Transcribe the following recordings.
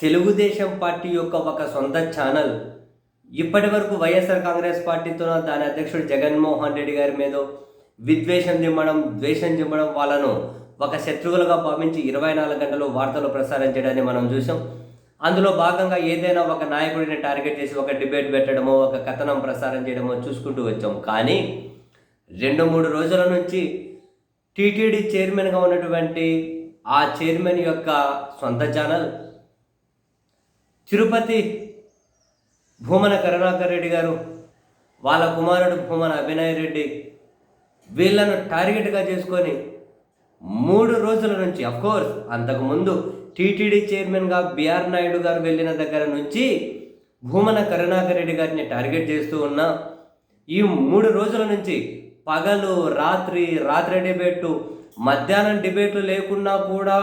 Telugu Desam party యొక్క ఒక సొంత ఛానల్. ఇప్పటి వరకు వైఎస్ఆర్ కాంగ్రెస్ పార్టీతో దాని అధ్యక్షుడు జగన్మోహన్ రెడ్డి గారి మీద విద్వేషం దిమ్మడం ద్వేషం దిమ్మడం వాళ్ళను ఒక శత్రువులుగా భావించి ఇరవై నాలుగు గంటలు వార్తలు ప్రసారం చేయడాన్ని మనం చూసాం అందులో భాగంగా ఏదైనా ఒక నాయకుడిని టార్గెట్ చేసి ఒక డిబేట్ పెట్టడమో ఒక కథనం ప్రసారం చేయడమో చూసుకుంటూ వచ్చాం. కానీ రెండు మూడు రోజుల నుంచి టీటీడీ చైర్మన్గా ఉన్నటువంటి ఆ చైర్మన్ యొక్క సొంత ఛానల్ తిరుపతి భూమన కరుణాకర్ రెడ్డి గారు వాళ్ళ కుమారుడు భూమన అభినయ్ రెడ్డి వీళ్ళను టార్గెట్గా చేసుకొని మూడు రోజుల నుంచి అఫ్కోర్స్ అంతకుముందు టీటీడీ చైర్మన్గా బిఆర్ నాయుడు గారు వెళ్ళిన దగ్గర నుంచి భూమన కరుణాకర్ రెడ్డి గారిని టార్గెట్ చేస్తూ ఉన్నా ఈ మూడు రోజుల నుంచి పగలు రాత్రి రాత్రి డిబేటు మధ్యాహ్నం డిబేట్లు లేకున్నా కూడా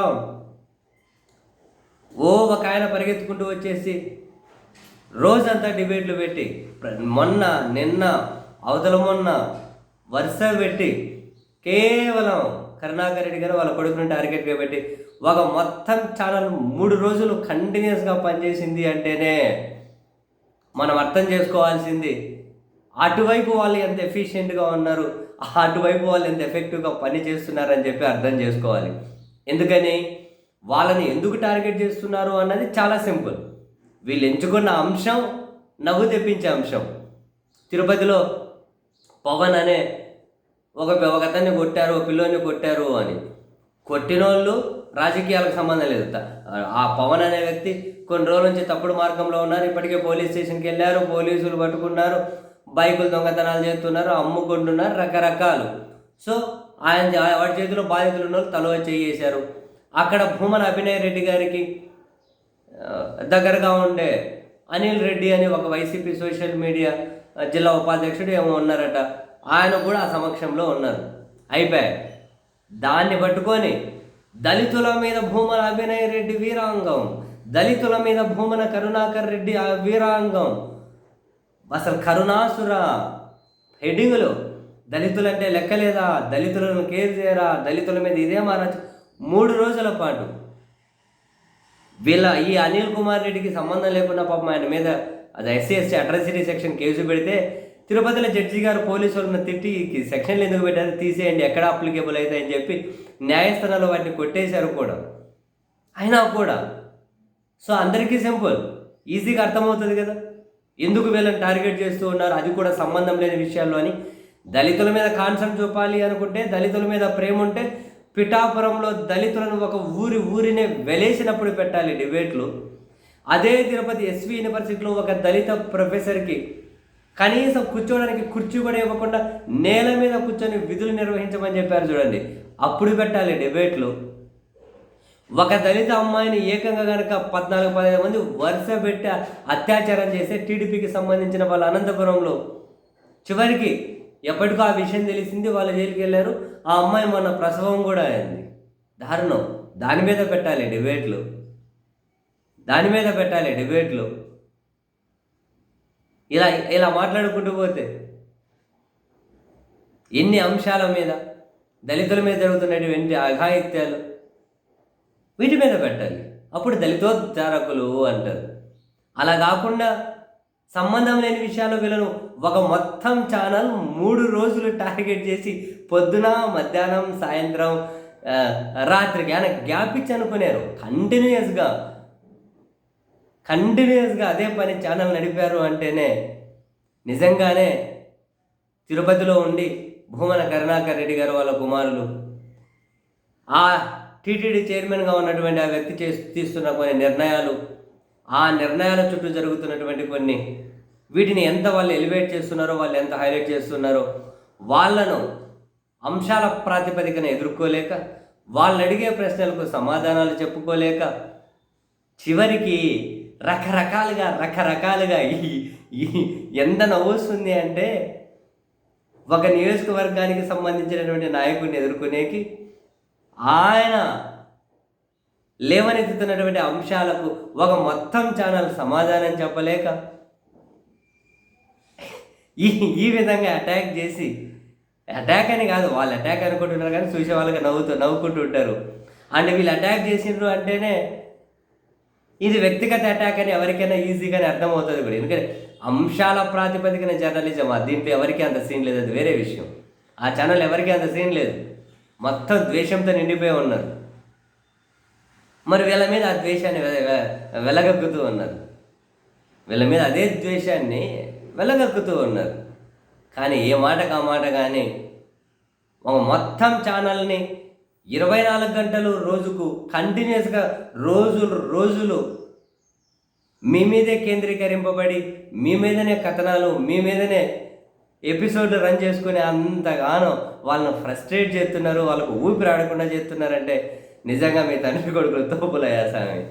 ఓ ఒక ఆయన పరిగెత్తుకుంటూ వచ్చేసి రోజంతా డిబేట్లు పెట్టి మొన్న నిన్న అవతల మొన్న వరుస పెట్టి కేవలం కరుణాకర్ రెడ్డి గారు వాళ్ళ కొడుకుని టార్గెట్గా పెట్టి ఒక మొత్తం ఛానల్ మూడు రోజులు కంటిన్యూస్గా పనిచేసింది అంటేనే మనం అర్థం చేసుకోవాల్సింది అటువైపు వాళ్ళు ఎంత ఎఫిషియెంట్గా ఉన్నారు అటువైపు వాళ్ళు ఎంత ఎఫెక్టివ్గా పని చేస్తున్నారని చెప్పి అర్థం చేసుకోవాలి. ఎందుకని? వాళ్ళని ఎందుకు టార్గెట్ చేస్తున్నారు అన్నది చాలా సింపుల్. వీళ్ళు ఎంచుకున్న అంశం నవ్వు తెప్పించే అంశం. తిరుపతిలో పవన్ అనే ఒక ఒకతన్ని కొట్టారు ఒక పిల్లోని కొట్టారు అని. కొట్టిన వాళ్ళు రాజకీయాలకు సంబంధం లేదు. ఆ పవన్ అనే వ్యక్తి కొన్ని రోజుల నుంచి తప్పుడు మార్గంలో ఉన్నారు. ఇప్పటికే పోలీస్ స్టేషన్కి వెళ్ళారు పోలీసులు పట్టుకున్నారు బైకులు దొంగతనాలు చేస్తున్నారు అమ్ముకుంటున్నారు రకరకాలు. సో ఆయన వాడి చేతిలో బాధితులు ఉన్న వాళ్ళు తలో చేసేశారు అక్కడ భూమన అభినయ్ రెడ్డి గారికి దగ్గరగా ఉండే అనిల్ రెడ్డి అని ఒక వైసీపీ సోషల్ మీడియా జిల్లా ఉపాధ్యక్షుడు ఏమో ఉన్నారట. ఆయన కూడా ఆ సమక్షంలో ఉన్నారు. అయిపోయాయి. దాన్ని పట్టుకొని దళితుల మీద భూమన అభినయ్ రెడ్డి వీరాంగం దళితుల మీద భూమన కరుణాకర్ రెడ్డి వీరాంగం. అసలు కరుణాసుర హెడ్డింగులు. దళితులంటే లెక్కలేదా? దళితులను కేర్ చేయరా? దళితుల మీద ఇదే మారచ్చు మూడు రోజుల పాటు. వీళ్ళ ఈ అనిల్ కుమార్ రెడ్డికి సంబంధం లేకుండా పాపం ఆయన మీద అది SC ST atrocity section case పెడితే తిరుపతిలో జడ్జి గారు పోలీసులను తిట్టి సెక్షన్లు ఎందుకు పెట్టారు? తీసేయండి ఎక్కడ అప్లికేబుల్ అవుతాయని అని చెప్పి న్యాయస్థానాలు వాటిని కొట్టేశారు కూడా. అయినా కూడా. సో అందరికీ సింపుల్. ఈజీగా అర్థమవుతుంది కదా. ఎందుకు వీళ్ళని టార్గెట్ చేస్తూ ఉన్నారు? అది కూడా సంబంధం లేని విషయాల్లో అని. దళితుల మీద కాన్సెప్ట్ చూపాలి అనుకుంటే దళితుల మీద ప్రేమ ఉంటే పిఠాపురంలో దళితులను ఒక ఊరి ఊరినే వెలేసినప్పుడు పెట్టాలి డిబేట్లు. అదే తిరుపతి ఎస్వి యూనివర్సిటీలో ఒక దళిత ప్రొఫెసర్కి కనీసం కూర్చోవడానికి కుర్చీ కూడా ఇవ్వకుండా నేల మీద కూర్చొని విధులు నిర్వహించమని చెప్పారు చూడండి. అప్పుడు పెట్టాలి డిబేట్లు. ఒక దళిత అమ్మాయిని ఏకంగా కనుక పద్నాలుగు పదిహేను మంది వరుస పెట్టి అత్యాచారం చేసే టీడీపీకి సంబంధించిన వాళ్ళ అనంతపురంలో. చివరికి ఎప్పటికో ఆ విషయం తెలిసింది వాళ్ళు జైలుకి వెళ్ళారు. ఆ అమ్మాయి మొన్న ప్రసవం కూడా అయింది. దారుణం. దాని మీద పెట్టాలి డిబేట్లు. దాని మీద పెట్టాలి డిబేట్లు. ఇలా ఇలా మాట్లాడుకుంటూ పోతే ఎన్ని అంశాల మీద దళితుల మీద జరుగుతున్నటువంటి అఘాయిత్యాలు వీటి మీద పెట్టాలి. అప్పుడు దళితోద్ధారకులు అంటారు. అలా కాకుండా సంబంధం లేని విషయాలు వీళ్ళను ఒక మొత్తం ఛానల్ మూడు రోజులు టార్గెట్ చేసి పొద్దున మధ్యాహ్నం సాయంత్రం రాత్రికి ఆయన గ్యాప్ ఇచ్చి అనుకున్నారు కంటిన్యూస్గా కంటిన్యూస్గా అదే పని ఛానల్ నడిపారు అంటేనే నిజంగానే తిరుపతిలో ఉండి భూమన కరుణాకర్ రెడ్డి గారు వాళ్ళ కుమారులు ఆ టీటీడీ చైర్మన్గా ఉన్నటువంటి ఆ వ్యక్తి చేసి తీస్తున్న కొన్ని నిర్ణయాలు ఆ నిర్ణయాల చుట్టూ జరుగుతున్నటువంటి కొన్ని వీటిని ఎంత వాళ్ళు ఎలివేట్ చేస్తున్నారో వాళ్ళు ఎంత హైలైట్ చేస్తున్నారో వాళ్ళను అంశాల ప్రాతిపదికన ఎదుర్కోలేక వాళ్ళు అడిగే ప్రశ్నలకు సమాధానాలు చెప్పుకోలేక చివరికి రకరకాలుగా రకరకాలుగా ఈ ఎంత నవ్వుస్తుంది అంటే ఒక నియోజకవర్గానికి సంబంధించినటువంటి నాయకుడిని ఎదుర్కొనేకి ఆయన లేవనెత్తుతున్నటువంటి అంశాలకు ఒక మొత్తం ఛానల్ సమాధానం చెప్పలేక ఈ ఈ విధంగా అటాక్ చేసి అటాక్ అని కాదు వాళ్ళు అటాక్ అనుకుంటున్నారు కానీ చూసే వాళ్ళకి నవ్వుతూ నవ్వుకుంటూ ఉంటారు అండ్ వీళ్ళు అటాక్ చేసిండ్రు అంటేనే ఇది వ్యక్తిగత అటాక్ అని ఎవరికైనా ఈజీగానే అర్థమవుతుంది కూడా. ఎందుకంటే అంశాల ప్రాతిపదికన జర్నలిజం ఆ దీంట్లో ఎవరికి అంత సీన్ లేదు అది వేరే విషయం. ఆ ఛానల్ ఎవరికి అంత సీన్ లేదు. మొత్తం ద్వేషంతో నిండిపోయి ఉన్నారు. మరి వీళ్ళ మీద ఆ ద్వేషాన్ని వె- వెలగక్కుతూ ఉన్నారు వీళ్ళ మీద అదే ద్వేషాన్ని వెలగక్కుతూ ఉన్నారు కానీ ఏ మాటకు ఆ మాట కానీ ఒక మొత్తం ఛానల్ని ఇరవై నాలుగు గంటలు రోజుకు కంటిన్యూస్గా రోజులు రోజులు మీ మీదే కేంద్రీకరింపబడి మీ మీదనే కథనాలు మీ మీదనే ఎపిసోడ్ రన్ చేసుకుని అంతగానో వాళ్ళని ఫ్రస్ట్రేట్ చేస్తున్నారు వాళ్ళకు ఊపిరి ఆడకుండా చేస్తున్నారంటే నిజంగా మీ తండ్రి కొడుకులు తోపులయ్యా స్వామి.